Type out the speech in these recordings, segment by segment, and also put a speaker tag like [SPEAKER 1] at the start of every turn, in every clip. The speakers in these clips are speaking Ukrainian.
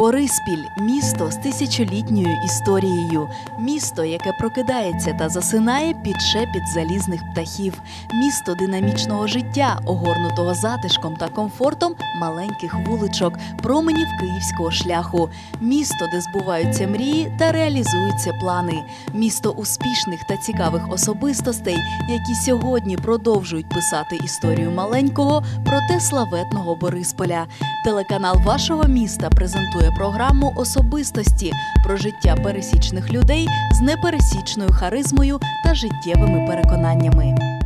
[SPEAKER 1] Бориспіль місто з тисячолітньою історією, місто, яке прокидається та засинає під шепіт залізних птахів, місто динамічного життя, огорнутого затишком та комфортом маленьких вуличок, променів київського шляху, місто, де збуваються мрії та реалізуються плани, місто успішних та цікавих особистостей, які сьогодні продовжують писати історію маленького, проте славетного Борисполя. Телеканал вашого міста презентує програму особистості про життя пересічних людей з непересічною харизмою та життєвими переконаннями.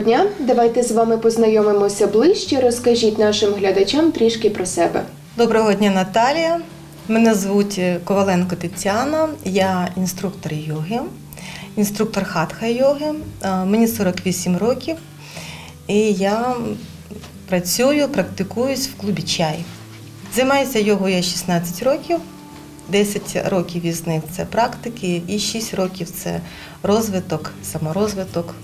[SPEAKER 2] Дня! Давайте з вами познайомимося ближче. Розкажіть нашим глядачам трішки про себе.
[SPEAKER 3] Доброго дня, Наталія. Мене звуть Коваленко Тетяна, я інструктор йоги, інструктор хатха йоги. Е, Мені 48 років і я працюю, практикуюсь в клубі чай. Займаюся йогою я 16 років, 10 років із них це практики, і 6 років це розвиток, саморозвиток,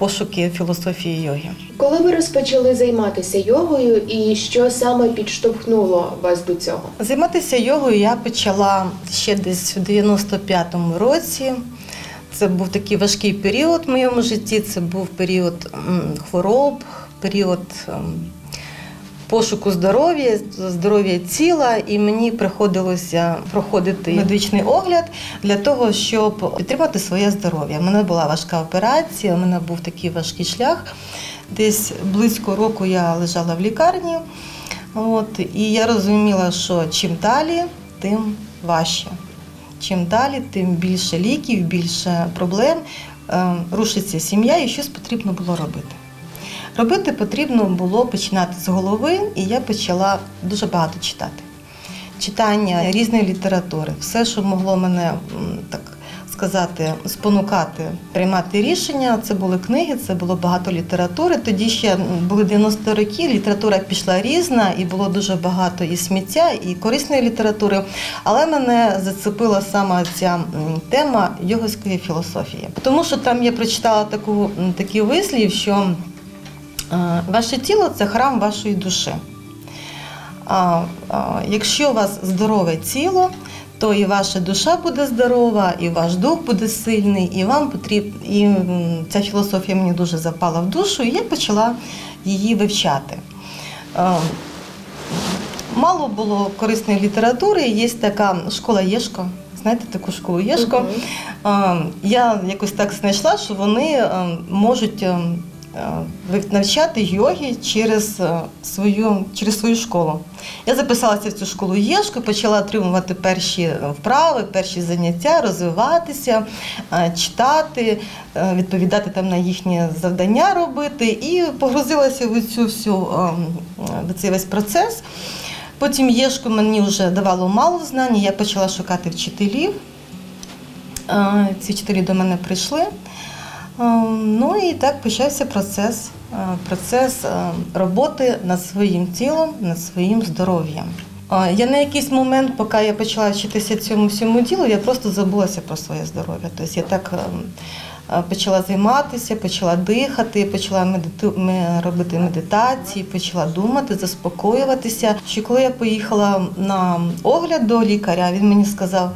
[SPEAKER 3] пошуки філософії йоги.
[SPEAKER 2] Коли ви розпочали займатися йогою і що саме підштовхнуло вас до цього?
[SPEAKER 3] Займатися йогою я почала ще десь в 95-му році. Це був такий важкий період в моєму житті. Це був період хвороб, період пошуку здоров'я, здоров'я тіла, і мені приходилося проходити медичний огляд для того, щоб підтримати своє здоров'я. У мене була важка операція, у мене був такий важкий шлях. Десь близько року я лежала в лікарні. От, і я розуміла, що чим далі, тим важче. Чим далі, тим більше ліків, більше проблем. Е, Рушиться сім'я і щось потрібно було робити. Робити потрібно було починати з голови, і я почала дуже багато читати. Читання різної літератури, все, що могло мене так сказати, спонукати приймати рішення. Це були книги, це було багато літератури. Тоді ще були 90 роки, література пішла різна, і було дуже багато і сміття, і корисної літератури. Але мене зацепила саме ця тема йогоської філософії. Тому що там я прочитала таку, такий вислів, що ваше тіло це храм вашої душі. Якщо у вас здорове тіло, то і ваша душа буде здорова, і ваш дух буде сильний, і вам потрібно. І ця філософія мені дуже запала в душу, і я почала її вивчати. Е, Мало було корисної літератури, є така школа Єшко. Знаєте таку школу Єшко? Е, Я якось так знайшла, що вони е, можуть е, е, навчати йоги через е, свою, через свою школу. Я записалася в цю школу Єшко, почала отримувати перші вправи, перші заняття, розвиватися, е, читати, е, відповідати там на їхні завдання робити і погрузилася в цю всю в цей весь процес. Потім Єшко мені вже давало мало знань, я почала шукати вчителів. Е, Ці вчителі до мене прийшли. Е, Ну і так почався процес, е, процес е, роботи над своїм тілом, над своїм здоров'ям. Я на якийсь момент, поки я почала вчитися цьому всьому ділу, я просто забулася про своє здоров'я. Тобто я так е, е, почала займатися, почала дихати, почала медиту... робити медитації, почала думати, заспокоюватися. Що коли я поїхала на огляд до лікаря, він мені сказав.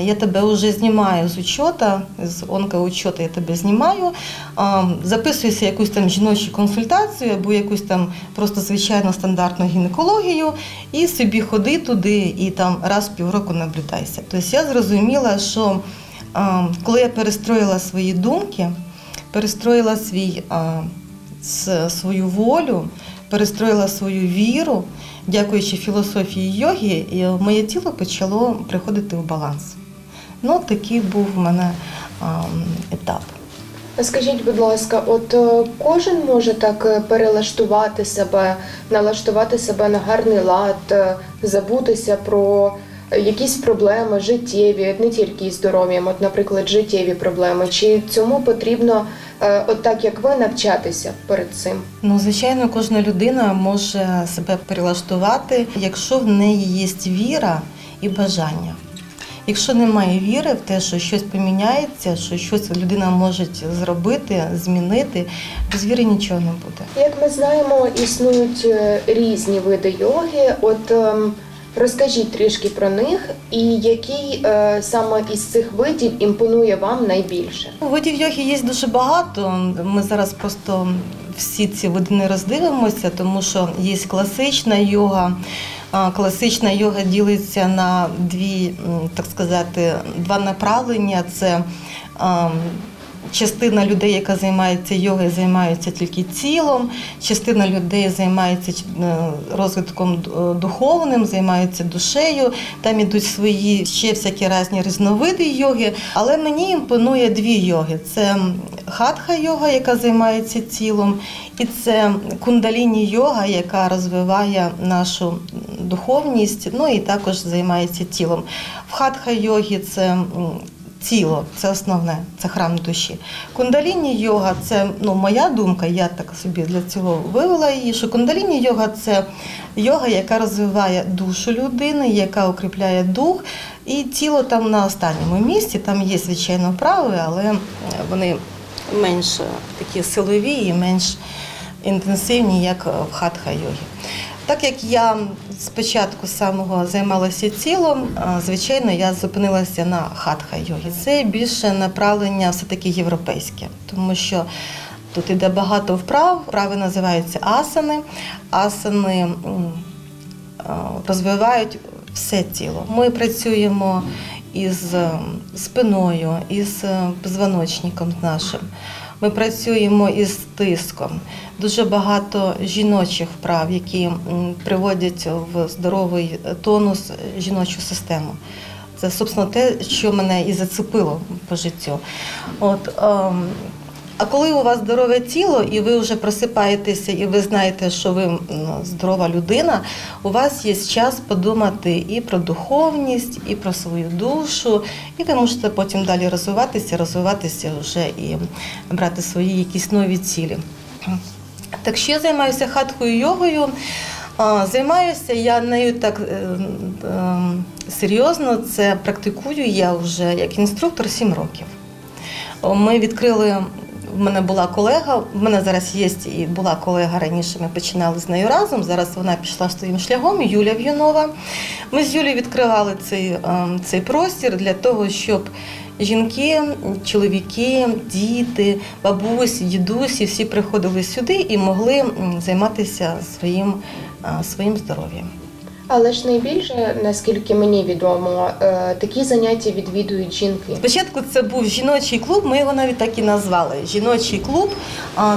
[SPEAKER 3] Я тебе вже знімаю з учота, з онкоучота я тебе знімаю, а, записуйся якусь там жіночу консультацію або якусь там просто звичайну стандартну гінекологію і собі ходи туди і там раз в півроку наблюдайся. Тобто я зрозуміла, що коли я перестроїла свої думки, перестроїла свій, свою волю, перестроїла свою віру, дякуючи філософії йоги, і моє тіло почало приходити в баланс. Ну, такий був у мене етап.
[SPEAKER 2] Скажіть, будь ласка, от е, кожен може так е, перелаштувати себе, налаштувати себе на гарний лад, е, забутися про е, якісь проблеми життєві, не тільки із здоров'ям, от, наприклад, життєві проблеми. Чи цьому потрібно, е, от так як ви, навчатися перед цим?
[SPEAKER 3] Ну, звичайно, кожна людина може себе перелаштувати, якщо в неї є віра і бажання. Якщо немає віри в те, що щось поміняється, що щось людина може зробити, змінити, без віри нічого не буде.
[SPEAKER 2] Як ми знаємо, існують е, різні види йоги. От ем, розкажіть трішки про них, і який е, саме із цих видів імпонує вам найбільше?
[SPEAKER 3] Видів йоги є дуже багато. Ми зараз просто всі ці види не роздивимося, тому що є класична йога. Класична йога ділиться на дві, так сказати, два направлення. Це частина людей, яка займається йогою, займається тільки тілом, частина людей займається е, розвитком е, духовним, займається душею. Там ідуть свої ще всякі різні різновиди йоги. Але мені імпонує дві йоги: це хатха йога, яка займається тілом, і це кундаліні йога, яка розвиває нашу духовність, ну і також займається тілом. В хатха йогі це тіло, це основне, це храм душі. Кундаліні йога це ну, моя думка, я так собі для цього вивела її, що кундаліні йога це йога, яка розвиває душу людини, яка укріпляє дух, і тіло там на останньому місці. Там є, звичайно, вправи, але вони менш такі силові і менш інтенсивні, як в хатха йогі. Так як я спочатку самого займалася тілом, звичайно, я зупинилася на хатха йогі. Це більше направлення все-таки європейське, тому що тут іде багато вправ, вправи називаються асани. Асани розвивають все тіло. Ми працюємо із е, спиною, із е, позвоночником нашим. Ми працюємо із тиском. Дуже багато жіночих вправ, які приводять в здоровий тонус жіночу систему. Це, собственно, те, що мене і зацепило по життю. От, ем, а коли у вас здорове тіло, і ви вже просипаєтеся, і ви знаєте, що ви м, здорова людина, у вас є час подумати і про духовність, і про свою душу, і ви можете потім далі розвиватися, розвиватися вже і брати свої якісь нові цілі. Так що я займаюся хаткою йогою. Займаюся я нею так е, е, серйозно. Це практикую я вже як інструктор 7 років. Ми відкрили. В мене була колега, в мене зараз є і була колега раніше. Ми починали з нею разом. Зараз вона пішла своїм шляхом, Юля В'юнова. Ми з Юлією відкривали цей, е, цей простір для того, щоб жінки, чоловіки, діти, бабусі, дідусі всі приходили сюди і могли займатися своїм, е, своїм здоров'ям.
[SPEAKER 2] Але ж найбільше, наскільки мені відомо, е, такі заняття відвідують жінки.
[SPEAKER 3] Спочатку це був жіночий клуб, ми його навіть так і назвали. Жіночий клуб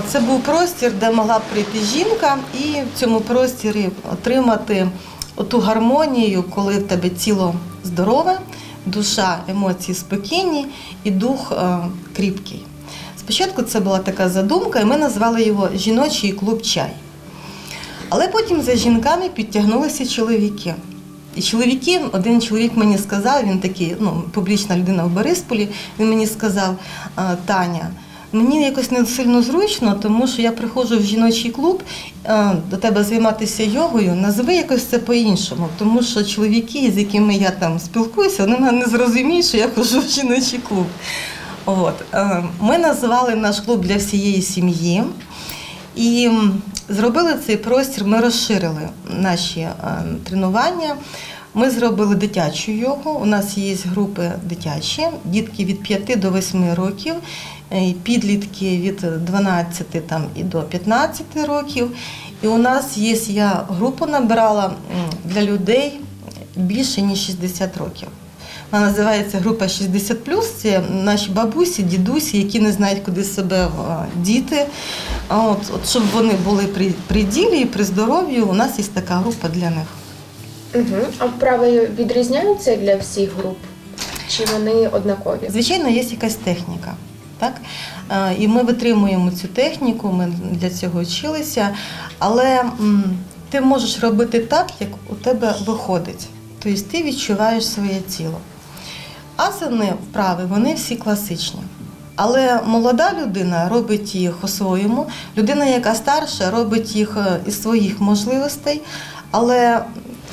[SPEAKER 3] це був простір, де могла прийти жінка і в цьому просторі отримати ту гармонію, коли в тебе тіло здорове, душа, емоції спокійні і дух е, кріпкий. Спочатку це була така задумка, і ми назвали його Жіночий клуб чай. Але потім за жінками підтягнулися чоловіки. І чоловіки, один чоловік мені сказав, він такий, ну, публічна людина в Борисполі, він мені сказав, Таня, мені якось не сильно зручно, тому що я приходжу в жіночий клуб до тебе займатися йогою, назви якось це по-іншому, тому що чоловіки, з якими я там спілкуюся, вони мене не зрозуміють, що я ходжу в жіночий клуб. От. е, Ми назвали наш клуб для всієї сім'ї. І зробили цей простір, ми розширили наші е, тренування. Ми зробили дитячу йогу. У нас є групи дитячі, дітки від 5 до 8 років, е, підлітки від 12 там, і до 15 років. І у нас є, я групу набирала для людей більше ніж 60 років. Вона називається група 60 Це наші бабусі, дідусі, які не знають, куди себе е, діти. А от, от щоб вони були при, при ділі і при здоров'ї, у нас є така група для них.
[SPEAKER 2] Угу. А вправи відрізняються для всіх груп? Чи вони однакові?
[SPEAKER 3] Звичайно, є якась техніка. Так? Е, І ми витримуємо цю техніку, ми для цього вчилися, але ти можеш робити так, як у тебе виходить. Тобто ти відчуваєш своє тіло. Асани вправи, вони всі класичні. Але молода людина робить їх по-своєму, людина, яка старша, робить їх е, із своїх можливостей, але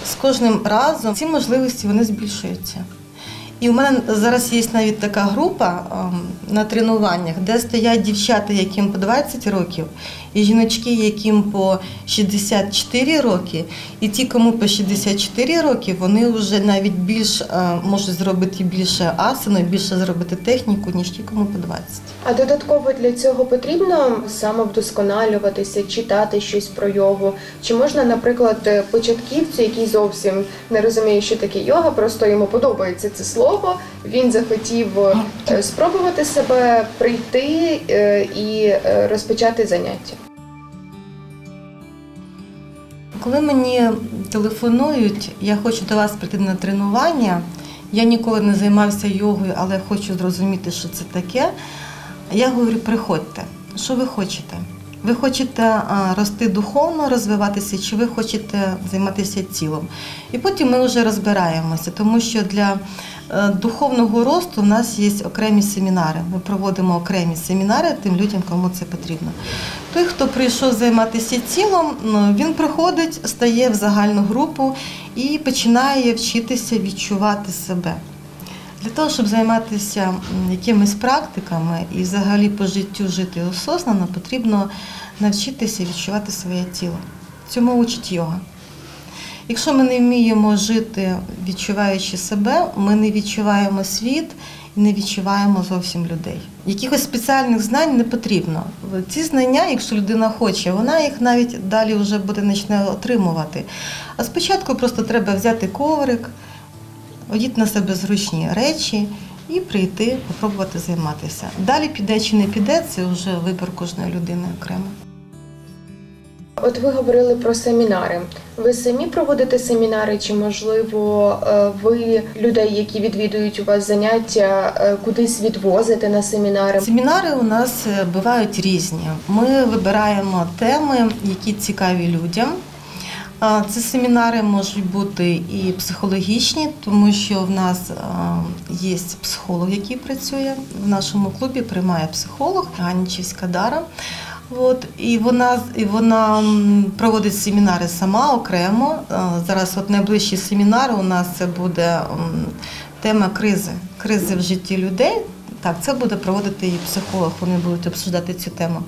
[SPEAKER 3] з кожним разом ці можливості вони збільшуються. І у мене зараз є навіть така група ем, на тренуваннях, де стоять дівчата, яким по 20 років, і жіночки, яким по 64 роки. І ті, кому по 64 роки, вони вже навіть більш е, можуть зробити більше асану, більше зробити техніку, ніж ті, кому по 20.
[SPEAKER 2] А додатково для цього потрібно самовдосконалюватися, читати щось про йогу? Чи можна, наприклад, е, початківцю, який зовсім не розуміє, що таке йога, просто йому подобається це слово, він захотів е, спробувати себе прийти і розпочати заняття?
[SPEAKER 3] Коли мені телефонують, я хочу до вас прийти на тренування. Я ніколи не займався йогою, але хочу зрозуміти, що це таке. Я говорю, приходьте. Що ви хочете? Ви хочете рости духовно, розвиватися, чи ви хочете займатися тілом? І потім ми вже розбираємося, тому що для е, духовного росту в нас є окремі семінари. Ми проводимо окремі семінари тим людям, кому це потрібно. Той, хто прийшов займатися тілом, він приходить, стає в загальну групу і починає вчитися відчувати себе. Для того, щоб займатися якимись практиками і взагалі по життю жити осознанно, потрібно навчитися відчувати своє тіло. Цьому учить йога. Якщо ми не вміємо жити, відчуваючи себе, ми не відчуваємо світ і не відчуваємо зовсім людей. Якихось спеціальних знань не потрібно. Ці знання, якщо людина хоче, вона їх навіть далі вже буде почне отримувати. А спочатку просто треба взяти коврик, одіти на себе зручні речі і прийти, попробувати займатися. Далі піде чи не піде, це вже вибір кожної людини окремо.
[SPEAKER 2] От ви говорили про семінари. Ви самі проводите семінари, чи можливо е, ви людей, які відвідують у вас заняття, е, кудись відвозите на семінари?
[SPEAKER 3] Семінари у нас е, бувають різні. Ми вибираємо теми, які цікаві людям. Це семінари можуть бути і психологічні, тому що в нас є психолог, який працює в нашому клубі. Приймає психолог Ганічівська Дара. От і вона і вона проводить семінари сама окремо. Зараз от найближчі семінари у нас це буде тема кризи, кризи в житті людей. Так, це буде проводити і психолог. Вони будуть обсуждати цю тему.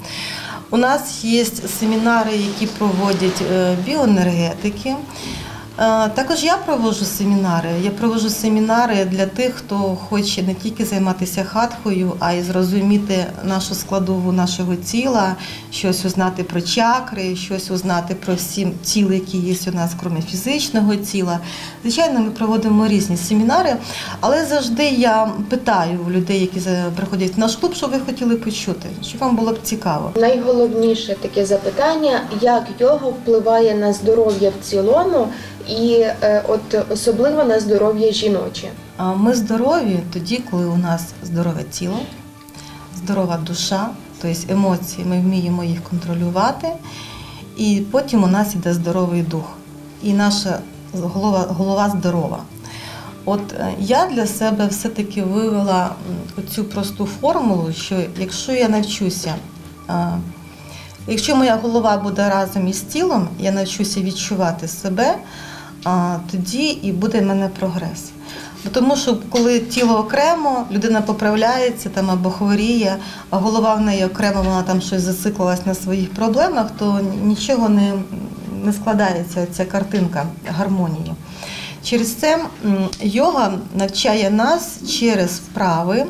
[SPEAKER 3] У нас є семінари, які проводять е, біоенергетики. Е, Також я проводжу семінари. Я проводжу семінари для тих, хто хоче не тільки займатися хатхою, а й зрозуміти нашу складову нашого тіла, щось узнати про чакри, щось узнати про всі тіла, які є у нас, крім фізичного тіла. Звичайно, ми проводимо різні семінари, але завжди я питаю в людей, які приходять в наш клуб, що ви хотіли почути, що вам було б цікаво.
[SPEAKER 2] Найголовніше таке запитання: як йога впливає на здоров'я в цілому, і е, от особливо на здоров'я жіноче?
[SPEAKER 3] Ми здорові тоді, коли у нас здорове тіло, здорова душа, тобто емоції, ми вміємо їх контролювати, і потім у нас іде здоровий дух, і наша голова, голова здорова. От е, я для себе все-таки вивела цю просту формулу, що якщо я навчуся, якщо моя голова буде разом із тілом, я навчуся відчувати себе, тоді і буде в мене прогрес. Тому що коли тіло окремо, людина поправляється там або хворіє, а голова в неї окремо, вона там щось зациклилась на своїх проблемах, то нічого не, не складається ця картинка гармонії. Через це йога навчає нас через вправи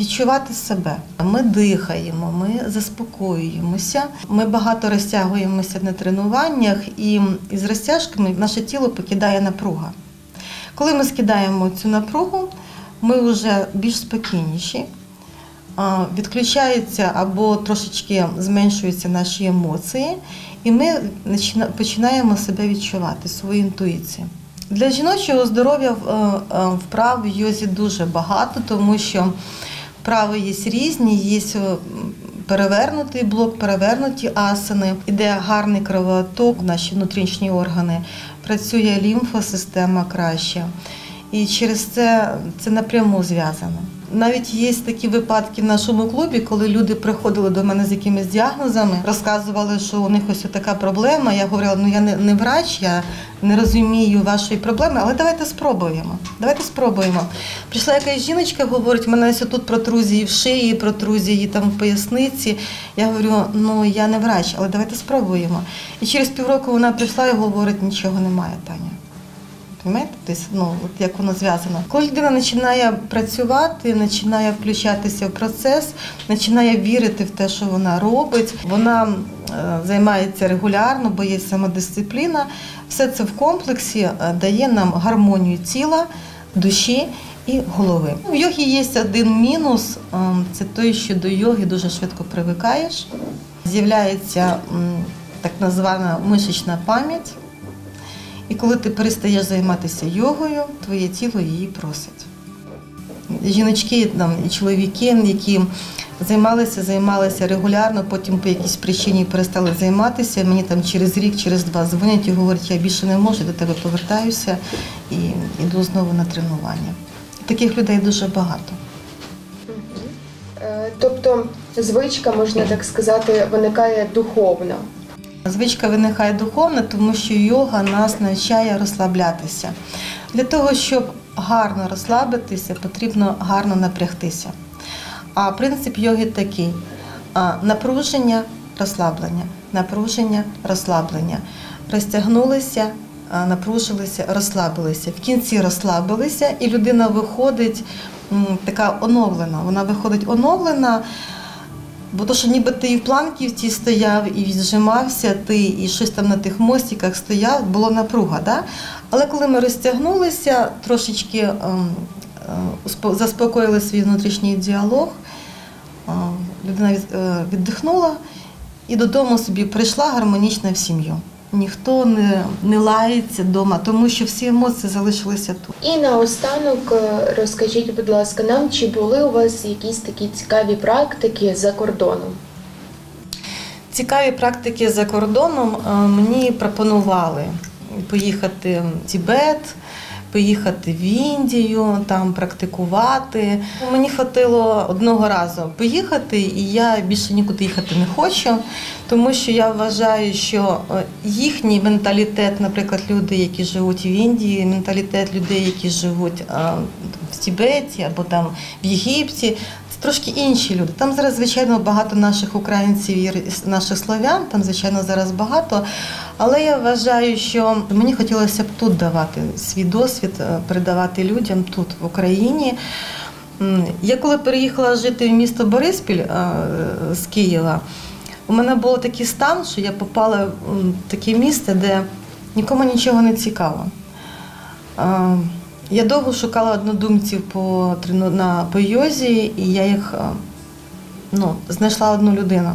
[SPEAKER 3] відчувати себе. Ми дихаємо, ми заспокоюємося, ми багато розтягуємося на тренуваннях, і із розтяжками наше тіло покидає напруга. Коли ми скидаємо цю напругу, ми вже більш спокійніші, відключаються або трошечки зменшуються наші емоції, і ми починаємо себе відчувати, свою інтуїцію. Для жіночого здоров'я е, е, вправ в йозі дуже багато, тому що вправи є різні, є е, перевернутий блок, перевернуті асани, іде гарний кровоток наші внутрішні органи, працює лімфосистема краще. І через це це напряму зв'язано. Навіть є такі випадки в нашому клубі, коли люди приходили до мене з якимись діагнозами, розказували, що у них ось така проблема. Я говорила, ну я не, врач, я не розумію вашої проблеми, але давайте спробуємо. Давайте спробуємо. Прийшла якась жіночка, говорить, в мене ось тут протрузії в шиї, протрузії там в поясниці. Я говорю, ну я не врач, але давайте спробуємо. І через півроку вона прийшла і говорить, нічого немає, Таня. Понимаєте? Тобто, ну, от як воно зв'язано. Коли людина починає працювати, починає включатися в процес, починає вірити в те, що вона робить, вона е, займається регулярно, бо є самодисципліна, все це в комплексі е, дає нам гармонію тіла, душі і голови. В йогі є один мінус, е, це той, що до йоги дуже швидко привикаєш. З'являється так звана мишечна пам'ять. І коли ти перестаєш займатися йогою, твоє тіло її просить. Жіночки там, і чоловіки, які займалися, займалися регулярно, потім по якійсь причині перестали займатися. Мені там через рік, через два дзвонять і говорять, я більше не можу, до тебе повертаюся і йду знову на тренування. Таких людей дуже багато.
[SPEAKER 2] Е, Тобто звичка, можна так сказати, виникає духовно.
[SPEAKER 3] Звичка виникає духовна, тому що йога нас навчає розслаблятися. Для того, щоб гарно розслабитися, потрібно гарно напрягтися. А принцип йоги такий: напруження, розслаблення, напруження, розслаблення. Розтягнулися, напружилися, розслабилися. В кінці розслабилися, і людина виходить така оновлена. Вона виходить оновлена. Бо то, що ніби ти і в планківці стояв, і віджимався ти, і щось там на тих мостиках стояв, було напруга. Да? Але коли ми розтягнулися, трошечки ем, е, заспокоїли свій внутрішній діалог, е, людина е, віддихнула і додому собі прийшла гармонічна в сім'ю. Ніхто не, не лається вдома, тому що всі емоції залишилися тут.
[SPEAKER 2] І наостанок е, розкажіть, будь ласка, нам чи були у вас якісь такі цікаві практики за кордоном?
[SPEAKER 3] Цікаві практики за кордоном е, мені пропонували поїхати в Тібет, поїхати в Індію, там практикувати. Мені хватило одного разу поїхати, і я більше нікуди їхати не хочу, тому що я вважаю, що е, їхній менталітет, наприклад, люди, які живуть в Індії, менталітет людей, які живуть е, в Тібеті або там в Єгипті, трошки інші люди. Там зараз, звичайно, багато наших українців і наших слов'ян, там, звичайно, зараз багато. Але я вважаю, що мені хотілося б тут давати свій досвід, е, передавати людям тут, в Україні. Я коли переїхала жити в місто Бориспіль е, з Києва, у мене був такий стан, що я попала в таке місце, де нікому нічого не цікаво. Е, Я довго шукала однодумців по, на, по йозі, і я їх е, ну, знайшла одну людину.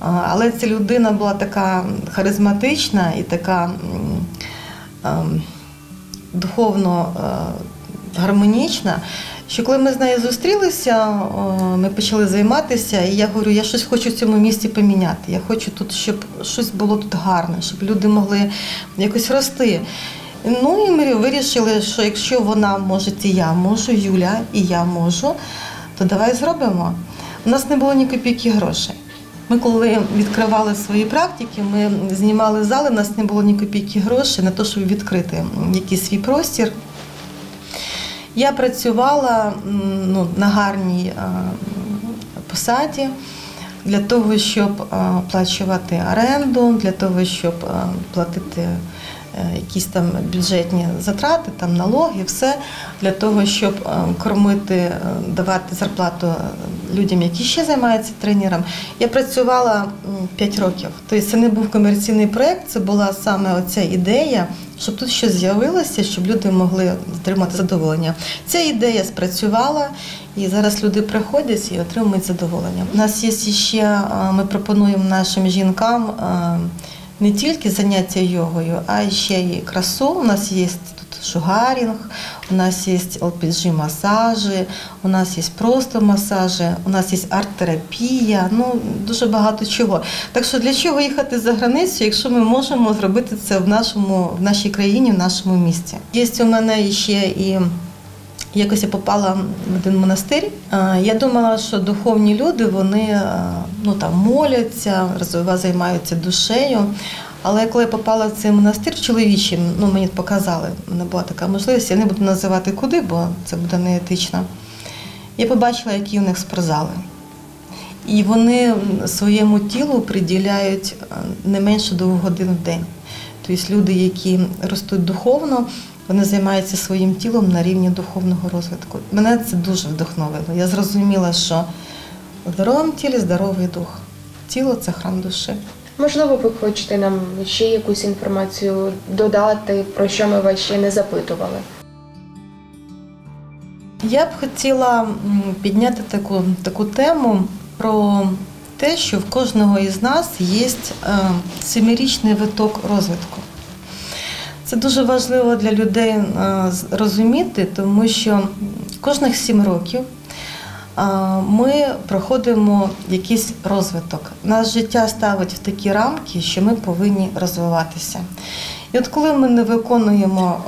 [SPEAKER 3] Але ця людина була така харизматична і така ем, духовно е, гармонічна, що коли ми з нею зустрілися, ми почали займатися, і я говорю, я щось хочу в цьому місті поміняти. Я хочу тут, щоб щось було тут гарне, щоб люди могли якось рости. Ну і ми вирішили, що якщо вона може, і я можу, Юля, і я можу, то давай зробимо. У нас не було ні копійки грошей. Ми коли відкривали свої практики, ми знімали зали, у нас не було ні копійки грошей на те, щоб відкрити якийсь свій простір. Я працювала ну, на гарній посаді для того, щоб оплачувати оренду, для того, щоб платити якісь там бюджетні затрати, там налоги, все для того, щоб е, кормити, е, давати зарплату е, людям, які ще займаються тренером. Я працювала 5 років. Тобто це не був комерційний проєкт, це була саме оця ідея, щоб тут щось з'явилося, щоб люди могли отримати задоволення. Ця ідея спрацювала, і зараз люди приходять і отримують задоволення. У нас є ще, е, ми пропонуємо нашим жінкам е, не тільки заняття йогою, а ще і красу. У нас є тут шугарінг, у нас є LPG масажі, у нас є просто масажі, у нас є арт-терапія, ну дуже багато чого. Так що для чого їхати за границю, якщо ми можемо зробити це в нашому в нашій країні, в нашому місті? Є у мене ще і Якось я попала в один монастир. Я думала, що духовні люди вони ну там моляться, займаються душею. Але коли я попала в цей монастир чоловічий, ну мені показали, мене була така можливість, я не буду називати куди, бо це буде неетично. Я побачила, які у них спортзали. І вони своєму тілу приділяють не менше двох годин в день. Тобто люди, які ростуть духовно, вони займаються своїм тілом на рівні духовного розвитку. Мене це дуже вдохновило. Я зрозуміла, що в здоровому тілі здоровий дух. Тіло це храм душі.
[SPEAKER 2] Можливо, ви хочете нам ще якусь інформацію додати, про що ми вас ще не запитували.
[SPEAKER 3] Я б хотіла підняти таку, таку тему про те, що в кожного із нас є е, семирічний виток розвитку. Це дуже важливо для людей е, розуміти, тому що кожних сім років е, ми проходимо якийсь розвиток. Нас життя ставить в такі рамки, що ми повинні розвиватися. І от коли ми не виконуємо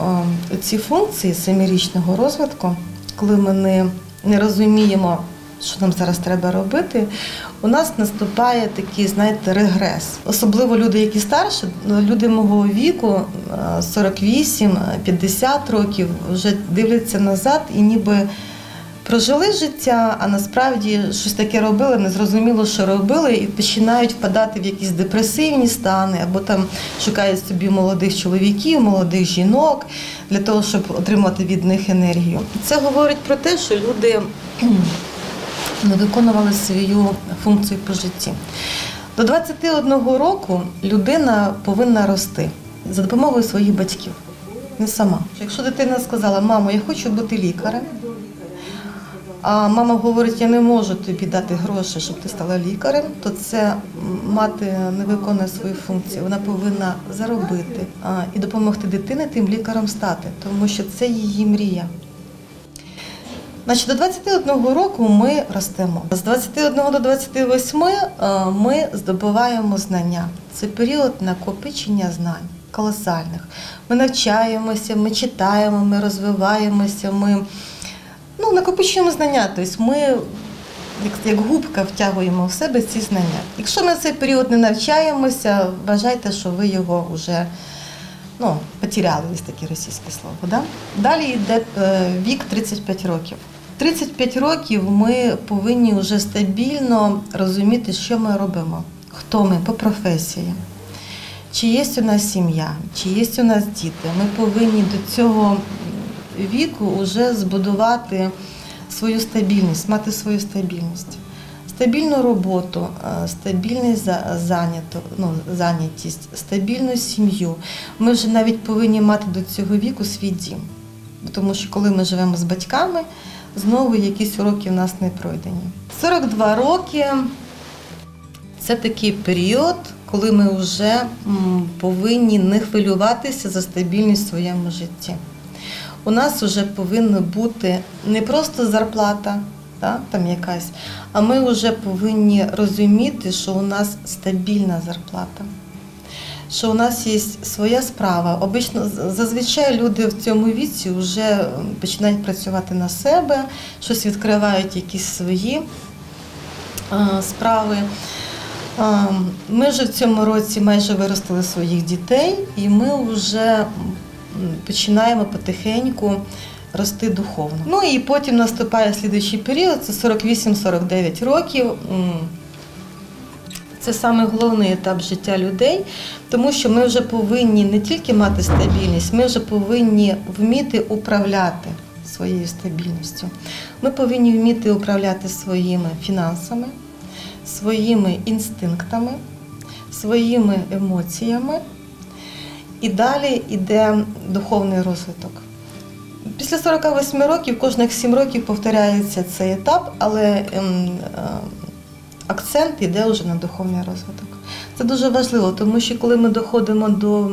[SPEAKER 3] е, ці функції семирічного розвитку, коли ми не, не розуміємо, що нам зараз треба робити, у нас наступає такий, знаєте, регрес. Особливо люди, які старші, люди мого віку, е, 48-50 років, вже дивляться назад і ніби прожили життя, а насправді щось таке робили, не зрозуміло, що робили, і починають впадати в якісь депресивні стани, або там шукають собі молодих чоловіків, молодих жінок для того, щоб отримати від них енергію. Це говорить про те, що люди не виконували свою функцію по житті. До 21 року людина повинна рости за допомогою своїх батьків, не сама. Якщо дитина сказала, мамо, я хочу бути лікарем, а мама говорить, я не можу тобі дати гроші, щоб ти стала лікарем, то це мати не виконує свою функцію. Вона повинна заробити і допомогти дитині тим лікарем стати, тому що це її мрія. Значить, до 21 року ми ростемо. З 21 до 28 е, ми здобуваємо знання. Це період накопичення знань колосальних. Ми навчаємося, ми читаємо, ми розвиваємося, ми ну, накопичуємо знання. Тобто ми як, як губка втягуємо в себе ці знання. Якщо ми цей період не навчаємося, вважайте, що ви його вже ну, потеряли, є таке російське слово. Да? Далі йде е, вік 35 років. 35 років ми повинні вже стабільно розуміти, що ми робимо, хто ми по професії. Чи є у нас сім'я, чи є у нас діти. Ми повинні до цього віку вже збудувати свою стабільність, мати свою стабільність. Стабільну роботу, е, стабільну ну, зайнятість, стабільну сім'ю. Ми вже навіть повинні мати до цього віку свій дім. Тому що коли ми живемо з батьками, знову якісь уроки в нас не пройдені. 42 роки це такий період, коли ми вже повинні не хвилюватися за стабільність в своєму житті. У нас вже повинна бути не просто зарплата, та, там якась, а ми вже повинні розуміти, що у нас стабільна зарплата. Що у нас є своя справа. Обично зазвичай люди в цьому віці вже починають працювати на себе, щось відкривають якісь свої справи. Ми вже в цьому році майже виростили своїх дітей, і ми вже починаємо потихеньку рости духовно. Ну і потім наступає слідуючий період, це 48-49 років. Це саме головний етап життя людей, тому що ми вже повинні не тільки мати стабільність, ми вже повинні вміти управляти своєю стабільністю. Ми повинні вміти управляти своїми фінансами, своїми інстинктами, своїми емоціями. І далі йде духовний розвиток. Після 48 років, кожних 7 років повторяється цей етап, але ем, е, акцент йде вже на духовний розвиток. Це дуже важливо, тому що коли ми доходимо до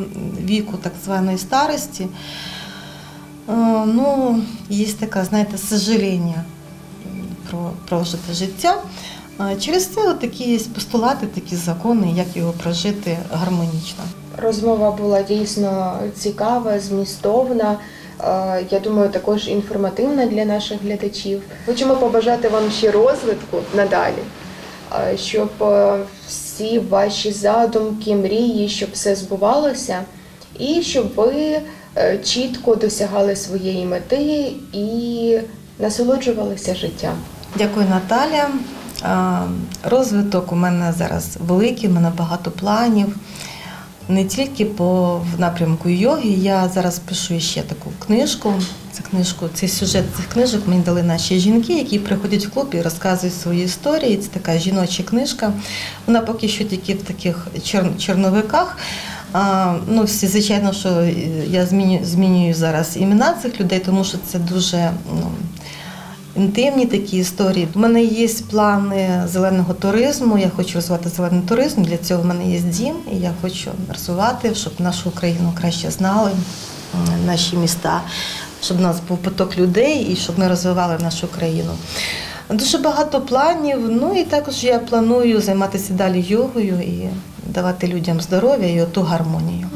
[SPEAKER 3] віку так званої старості, е, ну, є таке, знаєте, сожаління про прожите життя. Е, Через це такі є постулати, такі закони, як його прожити гармонічно.
[SPEAKER 2] Розмова була дійсно цікава, змістовна. е, Я думаю, також інформативна для наших глядачів. Хочемо побажати вам ще розвитку надалі, щоб е, всі ваші задумки, мрії, щоб все збувалося, і щоб ви е, чітко досягали своєї мети і насолоджувалися життям.
[SPEAKER 3] Дякую, Наталя. Розвиток у мене зараз великий, у мене багато планів. Не тільки по в напрямку йоги. Я зараз пишу ще таку книжку. Це книжку, цей сюжет цих книжок мені дали наші жінки, які приходять в клуб і розказують свої історії. Це така жіноча книжка. Вона поки що тільки в таких чор- чорновиках. А, ну, всі, звичайно, що я змінюю, змінюю зараз імена цих людей, тому що це дуже ну, інтимні такі історії. У мене є плани зеленого туризму. Я хочу розвивати зелений туризм. Для цього в мене є дім, і я хочу розвивати, щоб нашу Україну краще знали, наші міста, щоб у нас був поток людей і щоб ми розвивали нашу країну. Дуже багато планів. Ну і також я планую займатися далі йогою і давати людям здоров'я і оту гармонію.